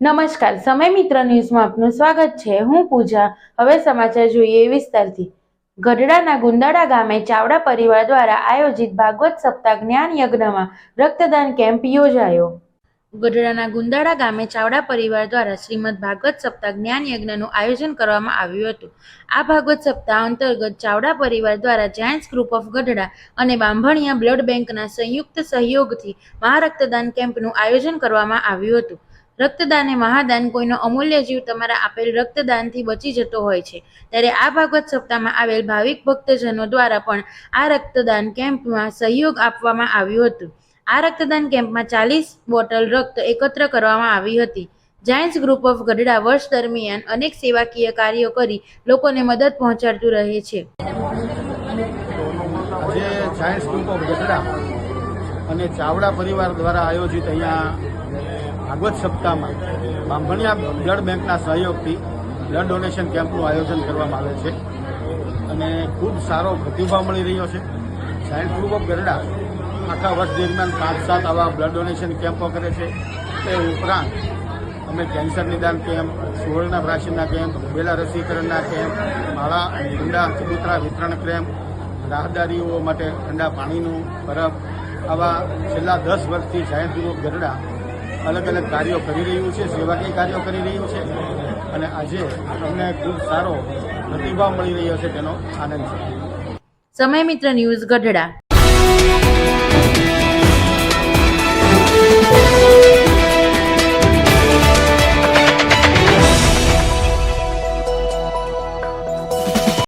નમસ્કાર, સમય મિત્ર ન્યૂઝમાં આપનું સ્વાગત છે. હું પૂજા. હવે સમાચાર જોઈએ વિસ્તારથી. ગઢડાના ગુંદાડા ગામે ચાવડા પરિવાર દ્વારા આયોજિત ભાગવત સપ્તાહ જ્ઞાન યજ્ઞમાં રક્તદાન કેમ્પ યોજાયો. ગઢડાના ગુંદાડા ગામે ચાવડા પરિવાર દ્વારા શ્રીમદ ભાગવત સપ્તાહ જ્ઞાન યજ્ઞનું આયોજન કરવામાં આવ્યું હતું. આ ભાગવત સપ્તાહ અંતર્ગત ચાવડા પરિવાર દ્વારા જાયન્ટ્સ ગ્રુપ ઓફ ગઢડા અને બાંભણિયા બ્લડ બેંકના સંયુક્ત સહયોગથી મહારક્તદાન કેમ્પનું આયોજન કરવામાં આવ્યું હતું. રક્તદાન એ મહાદાન કોઈનો અમૂલ્ય જીવ તમારા આપેલ રક્તદાનથી બચી જતો હોય છે. ત્યારે આ ભાગવત સપ્તાહમાં આવેલ ભાવિક ભક્તજનો દ્વારા પણ આ રક્તદાન કેમ્પમાં સહયોગ આપવામાં આવ્યું હતું. આ રક્તદાન કેમ્પમાં ચાલીસ બોટલ રક્ત એકત્ર કરવામાં આવી હતી. જાયન્ટ્સ ગ્રુપ ઓફ ગઢડા વર્ષ દરમિયાન અનેક સેવાકીય કાર્યો કરી લોકોને મદદ પહોંચાડતું રહે છે. અને ચાવડા પરિવાર દ્વારા આયોજિત અહીંયા ભાગવત સપ્તાહમાં બાંભણિયા બ્લડ બેંકના સહયોગથી બ્લડ ડોનેશન કેમ્પનું આયોજન કરવામાં આવે છે. અને ખૂબ સારો પ્રતિભાવ મળી રહ્યો છે. સાયન્સ ગ્રુપ ઓફ ગરડા આખા વર્ષ દરમિયાન પાંચ, સાત આવા બ્લડ ડોનેશન કેમ્પો કરે છે. તે ઉપરાંત અમે કેન્સર નિદાન કેમ્પ, સુવર્ણ પ્રાશનના કેમ્પ રૂબેલા રસીકરણના કેમ્પ, માળા ઠંડા ચબૂતરા વિતરણ કેમ્પ, રાહદારીઓ માટે ઠંડા પાણીનું બરફ આવા છેલ્લા દસ વર્ષથી સાયન્સ ગ્રુપ ગઢડા અલગ અલગ કાર્યો કરી રહ્યું છે, સેવાકીય કાર્યો કરી રહ્યું છે. અને આજે અમને ખૂબ સારો પ્રતિભાવ મળી રહ્યો છે, તેનો આનંદ છે. સમય મિત્ર ન્યૂઝ ગઢડા.